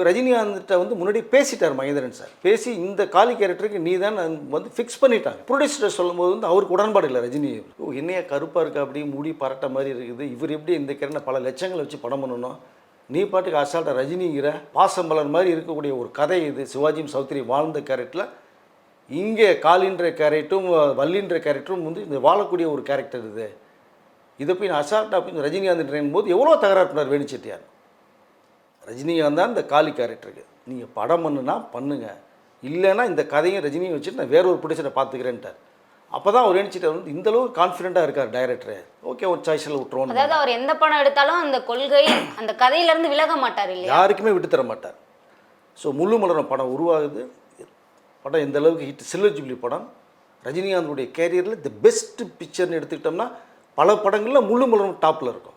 இப்போ ரஜினிகாந்த்கிட்ட வந்து முன்னாடி பேசிட்டார் மகேந்திரன் சார். பேசி இந்த காலி கேரக்டருக்கு நீ தான் வந்து ஃபிக்ஸ் பண்ணிட்டாங்க. ப்ரொடியூசர் சொல்லும்போது வந்து அவருக்கு உடன்பாடு இல்லை ரஜினி. ஓ என்னையா கருப்பாக இருக்கா? அப்படி முடி பரட்ட மாதிரி இருக்குது. இவர் எப்படி இந்த கேரக்டர் பல லட்சங்களை வச்சு படம் பண்ணணும்? நீ பாட்டுக்கு அசால்ட்டாக ரஜினிங்கிற பாசம்பலர் மாதிரி இருக்கக்கூடிய ஒரு கதை இது. சிவாஜியும் சௌத்ரி வாழ்ந்த கேரக்டரில். இங்கே காலின்ற கேரக்டரும் வள்ளின்ற கேரக்டரும் வந்து இந்த வாழக்கூடிய ஒரு கேரக்டர் இது. இதை போய் நான் அசால்ட்டாக போய் ரஜினிகாந்த் போது எவ்வளோ தகராறு பண்ணார் வேணு செட்டியார் ரஜினிகாந்த் தான் இந்த காளி கேரக்டருக்கு நீங்கள் படம் பண்ணுனா பண்ணுங்க. இல்லைன்னா இந்த கதையும் ரஜினியும் வச்சுட்டு நான் வேற ஒரு ப்ரொடியூசரை பார்த்துக்கிறேன்ட்டார். அப்போ தான் அவர் நினச்சிட்டு வந்து இந்த அளவுக்கு கான்ஃபிடென்ட்டாக இருக்கார் டைரக்டர் ஓகே ஒரு சாய்ஸில் விட்டுருவோம் அதாவது அவர் எந்த படம் எடுத்தாலும் அந்த கொள்கை அந்த கதையில இருந்து விலக மாட்டார் இல்லையா? யாருக்குமே விட்டு தர மாட்டார். ஸோ முள்ளு மலரும் படம் உருவாகுது. படம் எந்த அளவுக்கு ஹிட் சில்வர் ஜூப்ளி படம். ரஜினிகாந்தோடைய கேரியரில் தி பெஸ்ட் பிக்சர்னு எடுத்துக்கிட்டோம்னா பல படங்களில் முள்ளு மலரும் டாப்பில் இருக்கும்.